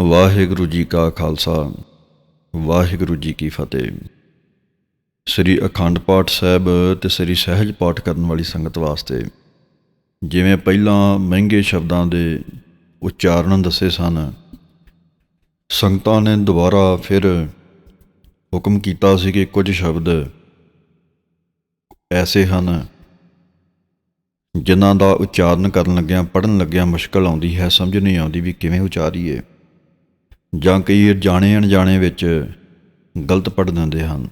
ਵਾਹਿਗੁਰੂ ਜੀ ਕਾ ਖਾਲਸਾ, ਵਾਹਿਗੁਰੂ ਜੀ ਕੀ ਫਤਿਹ। ਸ੍ਰੀ ਅਖੰਡ ਪਾਠ ਸਾਹਿਬ ਤੇ ਸ੍ਰੀ ਸਹਿਜ ਪਾਠ ਕਰਨ ਵਾਲੀ ਸੰਗਤ ਵਾਸਤੇ, ਜਿਵੇਂ ਪਹਿਲਾਂ ਮਹਿੰਗੇ ਸ਼ਬਦਾਂ ਦੇ ਉਚਾਰਨ ਦੱਸੇ ਸਨ, ਸੰਗਤਾਂ ਨੇ ਦੁਬਾਰਾ ਫਿਰ ਹੁਕਮ ਕੀਤਾ ਸੀ ਕਿ ਕੁਝ ਸ਼ਬਦ ਐਸੇ ਹਨ, ਜਿਨ੍ਹਾਂ ਦਾ ਉਚਾਰਨ ਕਰਨ ਲੱਗਿਆਂ ਪੜਨ ਲੱਗਿਆਂ ਮੁਸ਼ਕਲ ਆਉਂਦੀ ਹੈ, ਸਮਝ ਨਹੀਂ ਆਉਂਦੀ ਵੀ ਕਿਵੇਂ ਉਚਾਰੀਏ। ਜਾਂ ਕਈ ਜਾਣੇ ਅਣਜਾਣੇ ਵਿੱਚ ਗਲਤ ਪੜ ਦਿੰਦੇ ਹਨ।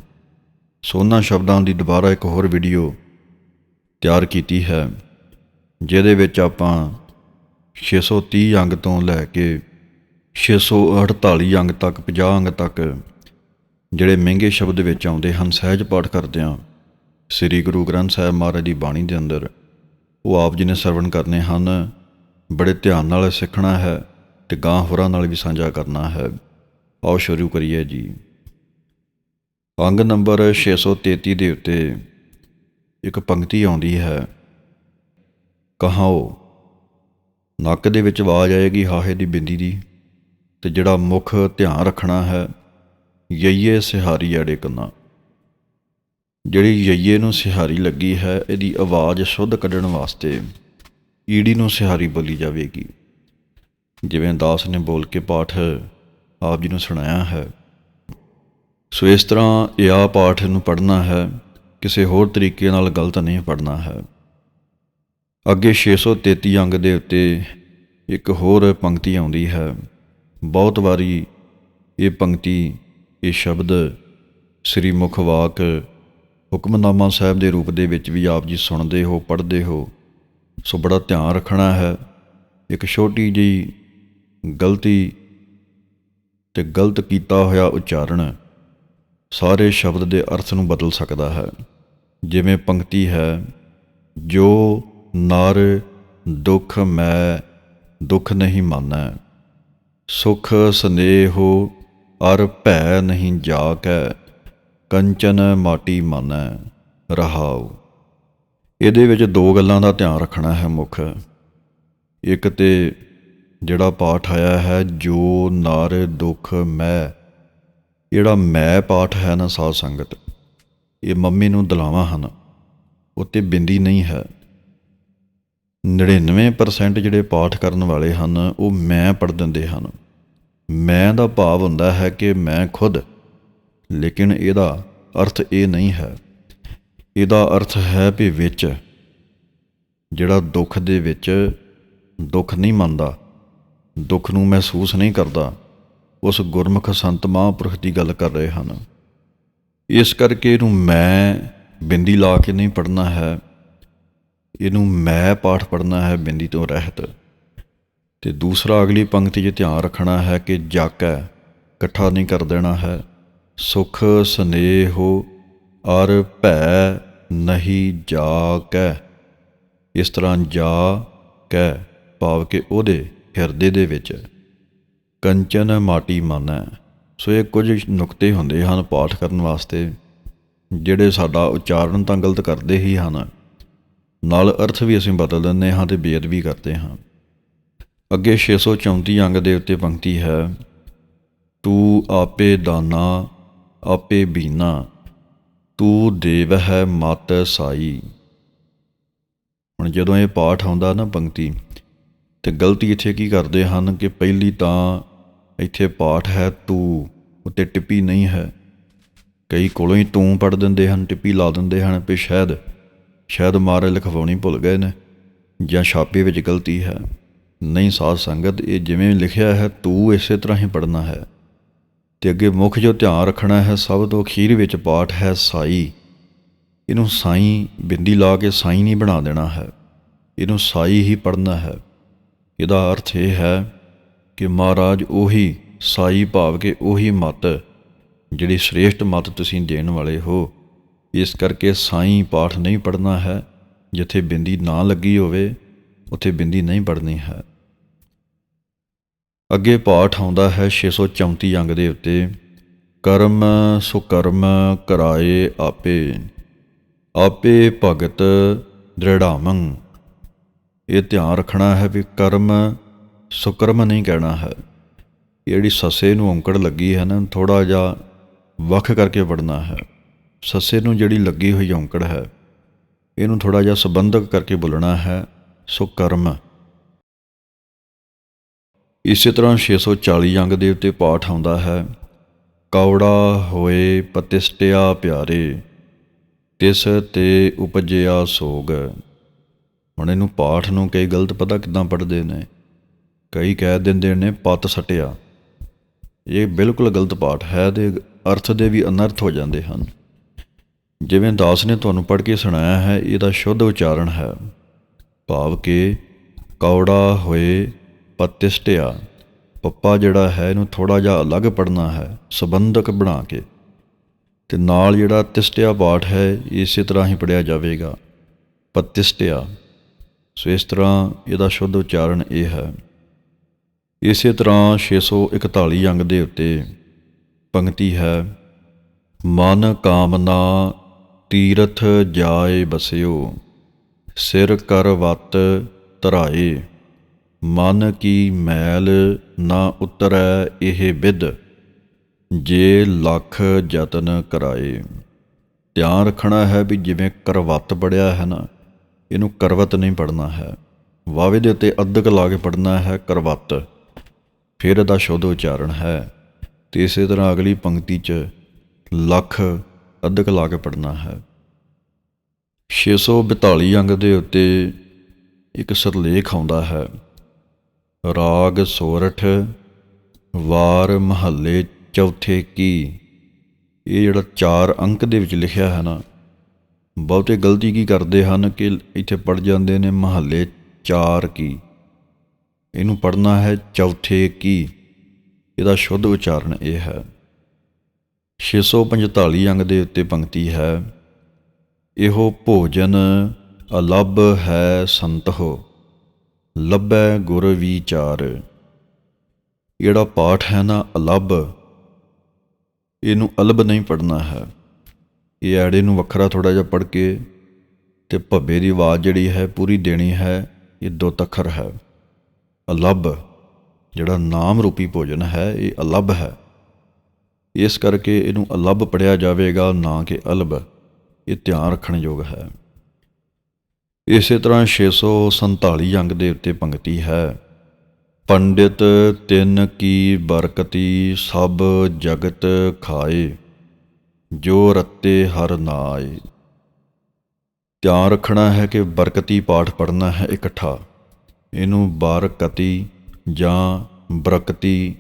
ਸੋ ਉਹਨਾਂ ਸ਼ਬਦਾਂ ਦੀ ਦੁਬਾਰਾ ਇੱਕ ਹੋਰ ਵੀਡੀਓ ਤਿਆਰ ਕੀਤੀ ਹੈ, ਜਿਹਦੇ ਵਿੱਚ ਆਪਾਂ 630 ਅੰਗ ਤੋਂ ਲੈ ਕੇ 648 ਅੰਗ ਤੱਕ 50 ਅੰਗ ਤੱਕ ਜਿਹੜੇ ਮਹਿੰਗੇ ਸ਼ਬਦ ਵਿੱਚ ਆਉਂਦੇ ਹਨ, ਸਹਿਜ ਪਾਠ ਕਰਦੇ ਹਾਂ। ਸ੍ਰੀ ਗੁਰੂ ਗ੍ਰੰਥ ਸਾਹਿਬ ਮਹਾਰਾਜ ਦੀ ਬਾਣੀ ਦੇ ਅੰਦਰ ਉਹ ਆਪ ਜੀ ਨੇ ਸਰਵਣ ਕਰਨੇ ਹਨ। ਬੜੇ ਧਿਆਨ ਨਾਲ ਸਿੱਖਣਾ ਹੈ। ਤੇ ਗਾਂ ਹੋਰਾਂ ਨਾਲ ਵੀ ਸਾਂਝਾ ਕਰਨਾ ਹੈ। ਆਓ ਸ਼ੁਰੂ ਕਰੀਏ ਜੀ। ਅੰਗ ਨੰਬਰ 633 ਦੇ ਉੱਤੇ ਇੱਕ ਪੰਕਤੀ ਆਉਂਦੀ ਹੈ। ਕਹਾਓ, ਨੱਕ ਦੇ ਵਿੱਚ ਆਵਾਜ਼ ਆਏਗੀ ਹਾਹੇ ਦੀ ਬਿੰਦੀ ਦੀ, ਤੇ ਜਿਹੜਾ ਮੁੱਖ ਧਿਆਨ ਰੱਖਣਾ ਹੈ, ਯਈਏ ਸਿਹਾਰੀ ਆੜੇ ਕੰਨਾ। ਜਿਹੜੀ ਯਈਏ ਨੂੰ ਸਿਹਾਰੀ ਲੱਗੀ ਹੈ, ਇਹਦੀ ਆਵਾਜ਼ ਸ਼ੁੱਧ ਕੱਢਣ ਵਾਸਤੇ ਈੜੀ ਨੂੰ ਸਿਹਾਰੀ ਬੋਲੀ ਜਾਵੇਗੀ। ਜਿਵੇਂ ਦਾਸ ਨੇ ਬੋਲ ਕੇ ਪਾਠ ਆਪ ਜੀ ਨੂੰ ਸੁਣਾਇਆ ਹੈ। ਸੋ ਇਸ ਤਰ੍ਹਾਂ ਇਹ ਆ ਪਾਠ ਨੂੰ ਪੜ੍ਹਨਾ ਹੈ, ਕਿਸੇ ਹੋਰ ਤਰੀਕੇ ਨਾਲ ਗਲਤ ਨਹੀਂ ਪੜ੍ਹਨਾ ਹੈ। ਅੱਗੇ 633 ਅੰਗ ਦੇ ਉੱਤੇ ਇੱਕ ਹੋਰ ਪੰਕਤੀ ਆਉਂਦੀ ਹੈ। ਬਹੁਤ ਵਾਰੀ ਇਹ ਪੰਕਤੀ, ਇਹ ਸ਼ਬਦ ਸ੍ਰੀ ਮੁਖ ਵਾਕ ਹੁਕਮਨਾਮਾ ਸਾਹਿਬ ਦੇ ਰੂਪ ਦੇ ਵਿੱਚ ਵੀ ਆਪ ਜੀ ਸੁਣਦੇ ਹੋ, ਪੜ੍ਹਦੇ ਹੋ। ਸੋ ਬੜਾ ਧਿਆਨ ਰੱਖਣਾ ਹੈ। ਇੱਕ ਛੋਟੀ ਜਿਹੀ ਗਲਤੀ ਤੇ ਗਲਤ ਕੀਤਾ ਹੋਇਆ ਉਚਾਰਨ ਸਾਰੇ ਸ਼ਬਦ ਦੇ ਅਰਥ ਨੂੰ ਬਦਲ ਸਕਦਾ ਹੈ। ਜਿਵੇਂ ਪੰਕਤੀ ਹੈ, ਜੋ ਨਰ ਦੁੱਖ ਮੈਂ ਦੁੱਖ ਨਹੀਂ ਮਾਨੈ, ਸੁਖ ਸਨੇਹੋ ਅਰ ਭੈ ਨਹੀਂ ਜਾ ਕੈ ਕੰਚਨ ਮਾਟੀ ਮਾਨੈ, ਰਹਾਉ। ਇਹਦੇ ਵਿੱਚ ਦੋ ਗੱਲਾਂ ਦਾ ਧਿਆਨ ਰੱਖਣਾ ਹੈ ਮੁੱਖ। ਇੱਕ ਤੇ ਜਿਹੜਾ ਪਾਠ ਆਇਆ ਹੈ, ਜੋ ਨਰ ਦੁੱਖ ਮੈਂ, ਜਿਹੜਾ ਮੈਂ ਪਾਠ ਹੈ ਨਾ ਸਾਧ ਸੰਗਤ, ਇਹ ਮੰਮੀ ਨੂੰ ਦਲਾਵਾਂ ਹਨ। ਉੱਤੇ ਬਿੰਦੀ ਨਹੀਂ ਹੈ। 99% ਜਿਹੜੇ ਪਾਠ ਕਰਨ ਵਾਲੇ ਹਨ, ਉਹ ਮੈਂ ਪੜ ਦਿੰਦੇ ਹਨ। ਮੈਂ ਦਾ ਭਾਵ ਹੁੰਦਾ ਹੈ ਕਿ ਮੈਂ ਖੁਦ, ਲੇਕਿਨ ਇਹਦਾ ਅਰਥ ਇਹ ਨਹੀਂ ਹੈ। ਇਹਦਾ ਅਰਥ ਹੈ ਵੀ ਵਿੱਚ, ਜਿਹੜਾ ਦੁੱਖ ਦੇ ਵਿੱਚ ਦੁੱਖ ਨਹੀਂ ਮੰਨਦਾ। ਦੁੱਖ ਨੂੰ ਮਹਿਸੂਸ ਨਹੀਂ ਕਰਦਾ, ਉਸ ਗੁਰਮੁਖ ਸੰਤ ਮਹਾਂਪੁਰਖ ਦੀ ਗੱਲ ਕਰ ਰਹੇ ਹਨ। ਇਸ ਕਰਕੇ ਇਹਨੂੰ ਮੈਂ ਬਿੰਦੀ ਲਾ ਕੇ ਨਹੀਂ ਪੜਨਾ ਹੈ। ਇਹਨੂੰ ਮੈਂ ਪਾਠ ਪੜਨਾ ਹੈ ਬਿੰਦੀ ਤੋਂ ਰਹਿਤ। ਤੇ ਦੂਸਰਾ ਅਗਲੀ ਪੰਕਤੀ 'ਚ ਧਿਆਨ ਰੱਖਣਾ ਹੈ ਕਿ ਜਾਕੈ ਇਕੱਠਾ ਨਹੀਂ ਕਰ ਦੇਣਾ ਹੈ। ਸੁਖ ਸਨੇਹੋ ਅਰ ਭੈ ਨਹੀਂ ਜਾਕੈ। ਇਸ ਤਰ੍ਹਾਂ ਜਾ ਕੈ ਭਾਵ ਕਿ ਉਹਦੇ ਹਿਰਦੇ ਦੇ ਵਿੱਚ। ਕੰਚਨ ਮਾਟੀ ਮਨ, ਸੋ ਇਹ ਕੁਝ ਨੁਕਤੇ ਹੁੰਦੇ ਹਨ ਪਾਠ ਕਰਨ ਵਾਸਤੇ, ਜਿਹੜੇ ਸਾਡਾ ਉਚਾਰਨ ਤਾਂ ਗਲਤ ਕਰਦੇ ਹੀ ਹਨ। ਨਾਲ ਅਰਥ ਵੀ ਅਸੀਂ ਬਦਲ ਦਿੰਦੇ ਹਾਂ ਤੇ ਬੇਅਦਬੀ ਕਰਦੇ ਹਾਂ। ਅੱਗੇ 634 ਅੰਗ ਦੇ ਉੱਤੇ ਪੰਕਤੀ ਹੈ, ਤੂੰ ਆਪੇ ਦਾਨਾ, ਆਪੇ ਬੀਨਾ, ਤੂੰ ਦੇਵ ਹੈ ਮਤ ਸਾਈ। ਹੁਣ ਜਦੋਂ ਇਹ ਪਾਠ ਆਉਂਦਾ ਨਾ ਪੰਕਤੀ ਤੇ ਗਲਤੀ ਇੱਥੇ ਕੀ ਕਰਦੇ ਹਨ ਕਿ ਪਹਿਲੀ ਤਾਂ ਇੱਥੇ ਪਾਠ ਹੈ ਤੂੰ, ਉੱਤੇ ਟਿੱਪੀ ਨਹੀਂ ਹੈ। ਕਈ ਕੋਲੋਂ ਹੀ ਤੂੰ ਪੜ ਦਿੰਦੇ ਹਨ, ਟਿੱਪੀ ਲਾ ਦਿੰਦੇ ਹਨ ਵੀ ਸ਼ਾਇਦ ਸ਼ਾਇਦ ਮਾਰੇ ਲਿਖਵਾਉਣੀ ਭੁੱਲ ਗਏ ਨੇ ਜਾਂ ਛਾਪੇ ਵਿੱਚ ਗਲਤੀ ਹੈ। ਨਹੀਂ ਸਾਧ ਸੰਗਤ, ਇਹ ਜਿਵੇਂ ਲਿਖਿਆ ਹੈ, ਤੂੰ ਇਸੇ ਤਰ੍ਹਾਂ ਹੀ ਪੜਨਾ ਹੈ। ਤੇ ਅੱਗੇ ਮੁੱਖ ਜੋ ਧਿਆਨ ਰੱਖਣਾ ਹੈ, ਸਭ ਤੋਂ ਅਖੀਰ ਵਿੱਚ ਪਾਠ ਹੈ ਸਾਈ। ਇਹਨੂੰ ਸਾਈ ਬਿੰਦੀ ਲਾ ਕੇ ਸਾਈ ਨਹੀਂ ਬਣਾ ਦੇਣਾ ਹੈ। ਇਹਨੂੰ ਸਾਈ ਹੀ ਪੜਨਾ ਹੈ। ਇਹਦਾ ਅਰਥ ਇਹ ਹੈ ਕਿ ਮਹਾਰਾਜ ਉਹੀ ਸਾਈ ਭਾਵ ਕੇ ਉਹੀ ਮਤ ਜਿਹੜੀ ਸ੍ਰੇਸ਼ਟ ਮਤ ਤੁਸੀਂ ਦੇਣ ਵਾਲੇ ਹੋ, ਇਸ ਕਰਕੇ ਸਾਈ ਪਾਠ ਨਹੀਂ ਪੜਨਾ ਹੈ, ਜਿੱਥੇ ਬਿੰਦੀ ਨਾ ਲੱਗੀ ਹੋਵੇ, ਉੱਥੇ ਬਿੰਦੀ ਨਹੀਂ ਪੜਨੀ ਹੈ। ਅੱਗੇ ਪਾਠ ਆਉਂਦਾ ਹੈ 634 ਅੰਗ ਦੇ ਉੱਤੇ, ਕਰਮ ਸੁਕਰਮ ਕਰਾਏ ਆਪੇ ਆਪੇ ਭਗਤ ਦ੍ਰਿੜਾਮੰ। ਇਹ ਧਿਆਨ ਰੱਖਣਾ ਹੈ ਵੀ ਕਰਮ ਸੁਕਰਮ ਨਹੀਂ ਕਹਿਣਾ ਹੈ। ਜਿਹੜੀ ਸੱਸੇ ਨੂੰ ਔਂਕੜ ਲੱਗੀ ਹੈ ਨਾ ਥੋੜਾ ਜਿਹਾ ਵੱਖ ਕਰਕੇ ਪੜਨਾ ਹੈ। ਸੱਸੇ ਨੂੰ ਜਿਹੜੀ ਲੱਗੀ ਹੋਈ ਔਂਕੜ ਹੈ, ਇਹਨੂੰ ਥੋੜਾ ਜਿਹਾ ਸੰਬੰਧਕ ਕਰਕੇ ਬੋਲਣਾ ਹੈ ਸੋ ਕਰਮ ਇਸੇ ਤਰ੍ਹਾਂ 640 ਅੰਗ ਦੇ ਉੱਤੇ ਪਾਠ ਆਉਂਦਾ ਹੈ ਕੌੜਾ ਹੋਏ ਪਤਿਸ਼ਟਿਆ ਪਿਆਰੇ, ਤਿਸ ਤੇ ਉਪਜਿਆ ਸੋਗ। ਹੁਣ ਇਹਨੂੰ ਪਾਠ ਨੂੰ ਕਈ ਗਲਤ ਪਤਾ ਕਿਦਾਂ ਪੜ੍ਹਦੇ ਨੇ। ਕਈ ਕਹਿ ਦਿੰਦੇ ਨੇ, ਪਤ ਸਟਿਆ। ਇਹ ਬਿਲਕੁਲ ਗਲਤ ਪਾਠ ਹੈ ਤੇ ਅਰਥ ਦੇ ਵੀ ਅਨਰਥ ਹੋ ਜਾਂਦੇ ਹਨ। ਜਿਵੇਂ ਦਾਸ ਨੇ ਤੁਹਾਨੂੰ ਪੜ੍ਹ ਕੇ ਸੁਣਾਇਆ ਹੈ, ਇਹਦਾ ਸ਼ੁੱਧ ਉਚਾਰਨ ਹੈ, ਭਾਵ ਕਿ ਕੌੜਾ ਹੋਏ ਪਤਿਸ਼ਟਿਆ। ਪੱਪਾ ਜਿਹੜਾ ਹੈ, ਇਹਨੂੰ ਥੋੜਾ ਜਿਹਾ ਅਲੱਗ ਪੜਨਾ ਹੈ, ਸੰਬੰਧਕ ਬਣਾ ਕੇ। ਤੇ ਨਾਲ ਜਿਹੜਾ ਤਿਸ਼ਟਿਆ ਪਾਠ ਹੈ, ਇਸੇ ਤਰ੍ਹਾਂ ਹੀ ਪੜਿਆ ਜਾਵੇਗਾ, ਪਤਿਸ਼ਟਿਆ। ਸੋ ਇਸ ਤਰ੍ਹਾਂ ਇਹਦਾ ਸ਼ੁੱਧ ਉਚਾਰਨ ਇਹ ਹੈ। ਇਸੇ ਤਰ੍ਹਾਂ 641 ਅੰਗ ਦੇ ਉੱਤੇ ਪੰਕਤੀ ਹੈ, ਮਨ ਕਾਮਨਾ ਤੀਰਥ ਜਾਏ ਬਸਿਓ, ਸਿਰ ਕਰ ਵਤ ਧਰਾਏ, ਮਨ ਕੀ ਮੈਲ ਨਾ ਉਤਰੈ ਇਹ ਵਿਦ ਜੇ ਲੱਖ ਯਤਨ ਕਰਾਏ। ਧਿਆਨ ਰੱਖਣਾ ਹੈ ਵੀ ਜਿਵੇਂ ਕਰਵਤ ਪੜਿਆ ਹੈ ਨਾ ਇਹਨੂੰ ਕਰਵਤ ਨਹੀਂ ਪੜਨਾ ਹੈ। ਵਾਵੇ ਦੇ ਉੱਤੇ ਅੱਧਕ ਲਾ ਕੇ ਪੜਨਾ ਹੈ ਕਰਵਤ। ਫਿਰ ਇਹਦਾ ਸ਼ੁੱਧ ਉਚਾਰਨ ਹੈ। ਤੇ ਇਸੇ ਤਰ੍ਹਾਂ ਅਗਲੀ ਪੰਕਤੀ 'ਚ ਲੱਖ ਅੱਧਕ ਲਾ ਕੇ ਪੜਨਾ ਹੈ। 642 ਅੰਗ ਦੇ ਉੱਤੇ ਇੱਕ ਸਰਲੇਖ ਆਉਂਦਾ ਹੈ। ਰਾਗ ਸੋਰਠ, ਵਾਰ ਮਹੱਲੇ ਚੌਥੇ ਕੀ। ਇਹ ਜਿਹੜਾ ਚਾਰ ਅੰਕ ਦੇ ਵਿੱਚ ਲਿਖਿਆ ਹੈ ਨਾ ਬਹੁਤੇ ਗਲਤੀ ਕੀ ਕਰਦੇ ਹਨ ਕਿ ਇੱਥੇ ਪੜ ਜਾਂਦੇ ਨੇ ਮਹੱਲੇ ਚਾਰ ਕੀ? ਇਹਨੂੰ ਪੜਨਾ ਹੈ ਚੌਥੇ ਕੀ? ਇਹਦਾ ਸ਼ੁੱਧ ਉਚਾਰਨ ਇਹ ਹੈ। 645 ਅੰਗ ਦੇ ਉੱਤੇ ਪੰਕਤੀ ਹੈ, ਇਹੋ ਭੋਜਨ ਅਲੱਭ ਹੈ ਸੰਤਹੁ, ਲੱਭੈ ਗੁਰ ਵਿਚਾਰ। ਜਿਹੜਾ ਪਾਠ ਹੈ ਨਾ ਅਲੱਭ ਇਹਨੂੰ ਅਲਬ ਨਹੀਂ ਪੜਨਾ ਹੈ। ਇਹ ਐੜੇ ਨੂੰ ਵੱਖਰਾ ਥੋੜਾ ਜਿਹਾ ਪੜ ਕੇ ਤੇ ਭੱਬੇ ਦੀ ਆਵਾਜ਼ ਜਿਹੜੀ ਹੈ ਪੂਰੀ ਦੇਣੀ ਹੈ, ਇਹ ਦੋ ਤਖਰ ਹੈ। ਅਲਬ, ਜਿਹੜਾ ਨਾਮ ਰੂਪੀ ਭੋਜਨ ਹੈ, ਇਹ ਅਲਬ ਹੈ। ਇਸ ਕਰਕੇ ਇਹਨੂੰ ਅਲਬ ਪੜਿਆ ਜਾਵੇਗਾ, ਨਾ ਕਿ ਅਲਬ। ਇਹ ਧਿਆਨ ਰੱਖਣ ਯੋਗ ਹੈ। ਇਸੇ ਤਰ੍ਹਾਂ 647 ਅੰਗ ਦੇ ਉੱਤੇ ਪੰਕਤੀ ਹੈ। ਪੰਡਿਤ ਤਿੰਨ ਕੀ ਬਰਕਤੀ ਸਭ ਜਗਤ ਖਾਏ। ਜੋ ਰਤੇ ਹਰ ਨਾਏ। ਧਿਆਨ ਰੱਖਣਾ ਹੈ ਕਿ ਬਰਕਤੀ ਪਾਠ ਪੜਨਾ ਹੈ ਇਕੱਠਾ। ਇਹਨੂੰ ਬਾਰਕਤੀ ਜਾਂ ਬਰਕਤੀ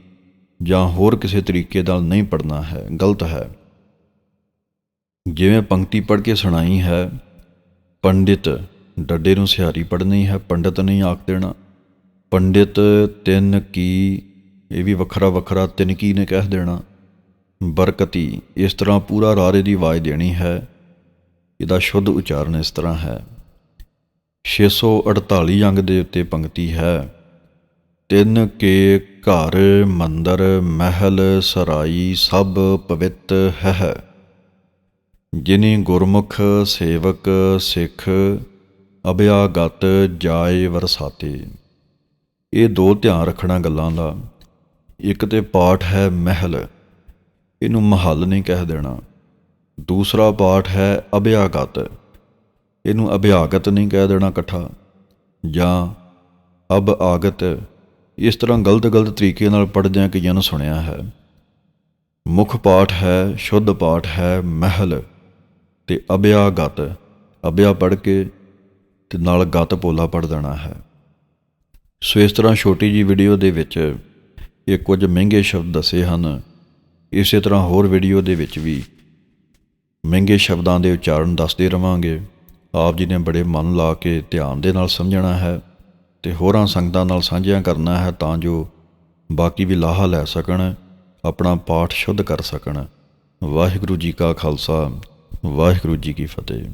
ਜਾਂ ਹੋਰ ਕਿਸੇ ਤਰੀਕੇ ਨਾਲ ਨਹੀਂ ਪੜਨਾ ਹੈ, ਗਲਤ ਹੈ। ਜਿਵੇਂ ਪੰਕਤੀ ਪੜ੍ਹ ਕੇ ਸੁਣਾਈ ਹੈ, ਪੰਡਿਤ ਡੱਡੇ ਨੂੰ ਸਿਹਾਰੀ ਪੜਨੀ ਹੈ, ਪੰਡਿਤ ਨਹੀਂ ਆਖ ਦੇਣਾ। ਪੰਡਿਤ ਤਿੰਨ ਕੀ, ਇਹ ਵੀ ਵੱਖਰਾ ਵੱਖਰਾ ਤਿੰਨ ਕੀ ਨੇ ਕਹਿ ਦੇਣਾ। ਬਰਕਤੀ, ਇਸ ਤਰ੍ਹਾਂ ਪੂਰਾ ਰਾਰੇ ਦੀ ਆਵਾਜ਼ ਦੇਣੀ ਹੈ। ਇਹਦਾ ਸ਼ੁੱਧ ਉਚਾਰਨ ਇਸ ਤਰ੍ਹਾਂ ਹੈ। 648 ਅੰਗ ਦੇ ਉੱਤੇ ਪੰਕਤੀ ਹੈ। ਤਿੰਨ ਕੇ ਘਰ, ਮੰਦਰ, ਮਹਿਲ, ਸਰਾਈ, ਸਭ ਪਵਿੱਤ ਹੈ। ਜਿਨੀ ਗੁਰਮੁਖ, ਸੇਵਕ, ਸਿੱਖ, ਅਭਿਆਗਤ ਜਾਏ ਵਰਸਾਤੇ। ਇਹ ਦੋ ਧਿਆਨ ਰੱਖਣਾ ਗੱਲਾਂ ਦਾ। ਇੱਕ ਤੇ ਪਾਠ ਹੈ ਮਹਿਲ। ਇਹਨੂੰ ਮਹੱਲ ਨਹੀਂ ਕਹਿ ਦੇਣਾ। ਦੂਸਰਾ ਪਾਠ ਹੈ ਅਭਿਆਗਤ। ਇਹਨੂੰ ਅਭਿਆਗਤ ਨਹੀਂ ਕਹਿ ਦੇਣਾ ਇਕੱਠਾ। ਜਾਂ ਅਬ ਆਗਤ। ਇਸ ਤਰ੍ਹਾਂ ਗਲਤ ਗਲਤ ਤਰੀਕੇ ਨਾਲ ਪੜ੍ਹਦਿਆਂ ਕਿ ਨੂੰ ਸੁਣਿਆ ਹੈ। ਮੁੱਖ ਪਾਠ ਹੈ, ਸ਼ੁੱਧ ਪਾਠ ਹੈ ਮਹਿਲ। ਤੇ ਅਭਿਆਗਤ। ਅਭਿਆ ਪੜ੍ਹ ਕੇ ਤੇ ਨਾਲ ਗਤ ਪੋਲਾ ਪੜ ਦੇਣਾ ਹੈ। ਸੋ ਇਸ ਤਰ੍ਹਾਂ ਛੋਟੀ ਜੀ ਵੀਡੀਓ ਦੇ ਵਿੱਚ ਇਹ ਕੁਝ ਮਹਿੰਗੇ ਸ਼ਬਦ ਦੱਸੇ ਹਨ। ਇਸੇ ਤਰ੍ਹਾਂ ਹੋਰ ਵੀਡੀਓ ਦੇ ਵਿੱਚ ਵੀ ਮਹਿੰਗੇ ਸ਼ਬਦਾਂ ਦੇ ਉਚਾਰਨ ਦੱਸਦੇ ਰਵਾਂਗੇ। ਆਪ ਜੀ ਨੇ ਬੜੇ ਮਨ ਲਾ ਕੇ ਧਿਆਨ ਦੇ ਨਾਲ ਸਮਝਣਾ ਹੈ ਤੇ ਹੋਰਾਂ ਸੰਗਤਾਂ ਨਾਲ ਸਾਂਝਿਆ ਕਰਨਾ ਹੈ ਤਾਂ ਜੋ ਬਾਕੀ ਵੀ ਲਾਹਾ ਲੈ ਸਕਣ, ਆਪਣਾ ਪਾਠ ਸ਼ੁੱਧ ਕਰ ਸਕਣ। ਵਾਹਿਗੁਰੂ ਜੀ ਕਾ ਖਾਲਸਾ, ਵਾਹਿਗੁਰੂ ਜੀ ਕੀ ਫਤਿਹ।